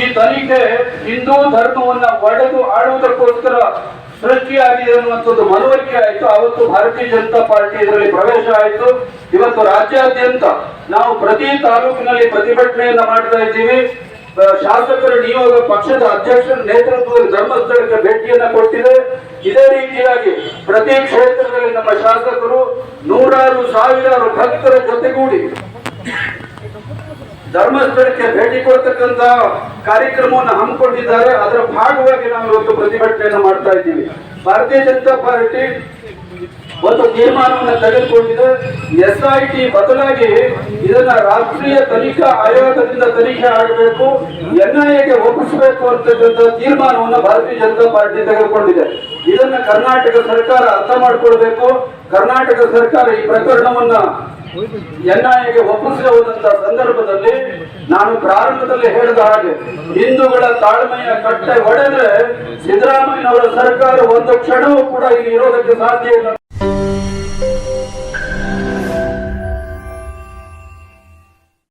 ಈ ತನಿಖೆ ಹಿಂದೂ ಧರ್ಮವನ್ನ ಒಡೆದು ಆಡುವುದಕ್ಕೋಸ್ಕರ ಸೃಷ್ಟಿಯಾಗಿದೆ ಅನ್ನುವಂಥದ್ದು ಮನವರಿಕೆ ಆಯಿತು. ಅವತ್ತು ಭಾರತೀಯ ಜನತಾ ಪಾರ್ಟಿ ಇದರಲ್ಲಿ ಪ್ರವೇಶ ಆಯಿತು. ಇವತ್ತು ರಾಜ್ಯಾದ್ಯಂತ ನಾವು ಪ್ರತಿ ತಾಲೂಕಿನಲ್ಲಿ ಪ್ರತಿಭಟನೆಯನ್ನ ಮಾಡ್ತಾ ಇದ್ದೀವಿ. ಶಾಸಕರ ನಿಯೋಗ ಪಕ್ಷದ ಅಧ್ಯಕ್ಷರ ನೇತೃತ್ವದಲ್ಲಿ ಧರ್ಮಸ್ಥಳಕ್ಕೆ ಭೇಟಿಯನ್ನ ಕೊಟ್ಟಿದೆ. ಇದೇ ರೀತಿಯಾಗಿ ಪ್ರತಿ ಕ್ಷೇತ್ರದಲ್ಲಿ ನಮ್ಮ ಶಾಸಕರು ನೂರಾರು ಸಾವಿರಾರು ಭಕ್ತರ ಜೊತೆಗೂಡಿ ಧರ್ಮಸ್ಥಳಕ್ಕೆ ಭೇಟಿ ಕೊಡ್ತಕ್ಕಂತ ಕಾರ್ಯಕ್ರಮವನ್ನು ಹಮ್ಮಿಕೊಂಡಿದ್ದಾರೆ. ಅದರ ಭಾಗವಾಗಿ ನಾವು ಇವತ್ತು ಪ್ರತಿಭಟನೆಯನ್ನು ಮಾಡ್ತಾ ಇದ್ದೀವಿ. ಭಾರತೀಯ ಜನತಾ ಪಾರ್ಟಿ ಒಂದು ತೀರ್ಮಾನವನ್ನು ತೆಗೆದುಕೊಂಡಿದೆ. ಎಸ್ ಐ ಟಿ ಬದಲಾಗಿ ಇದನ್ನ ರಾಷ್ಟ್ರೀಯ ತನಿಖಾ ಆಯೋಗದಿಂದ ತನಿಖೆ ಆಗಬೇಕು ಎನ್ಐಎಗೆ ಒಪ್ಪಿಸಬೇಕು ಅಂತಕ್ಕಂಥ ತೀರ್ಮಾನವನ್ನು ಭಾರತೀಯ ಜನತಾ ಪಾರ್ಟಿ ತೆಗೆದುಕೊಂಡಿದೆ. ಇದನ್ನ ಕರ್ನಾಟಕ ಸರ್ಕಾರ ಅರ್ಥ ಮಾಡ್ಕೊಳ್ಬೇಕು. ಕರ್ನಾಟಕ ಸರ್ಕಾರ ಈ ಪ್ರಕರಣವನ್ನ ಎನ್ಐಎಗೆ ಒಪ್ಪಿಸದೆ ಹೋದಂತ ಸಂದರ್ಭದಲ್ಲಿ ನಾನು ಪ್ರಾರಂಭದಲ್ಲಿ ಹೇಳಿದ ಹಾಗೆ ಹಿಂದೂಗಳ ತಾಳ್ಮೆಯ ಕಟ್ಟೆ ಒಡೆದ್ರೆ ಸಿದ್ದರಾಮಯ್ಯನವರ ಸರ್ಕಾರ ಒಂದು ಕ್ಷಣವೂ ಕೂಡ ಇಲ್ಲಿ ಇರೋದಕ್ಕೆ ಸಾಧ್ಯ ಇಲ್ಲ.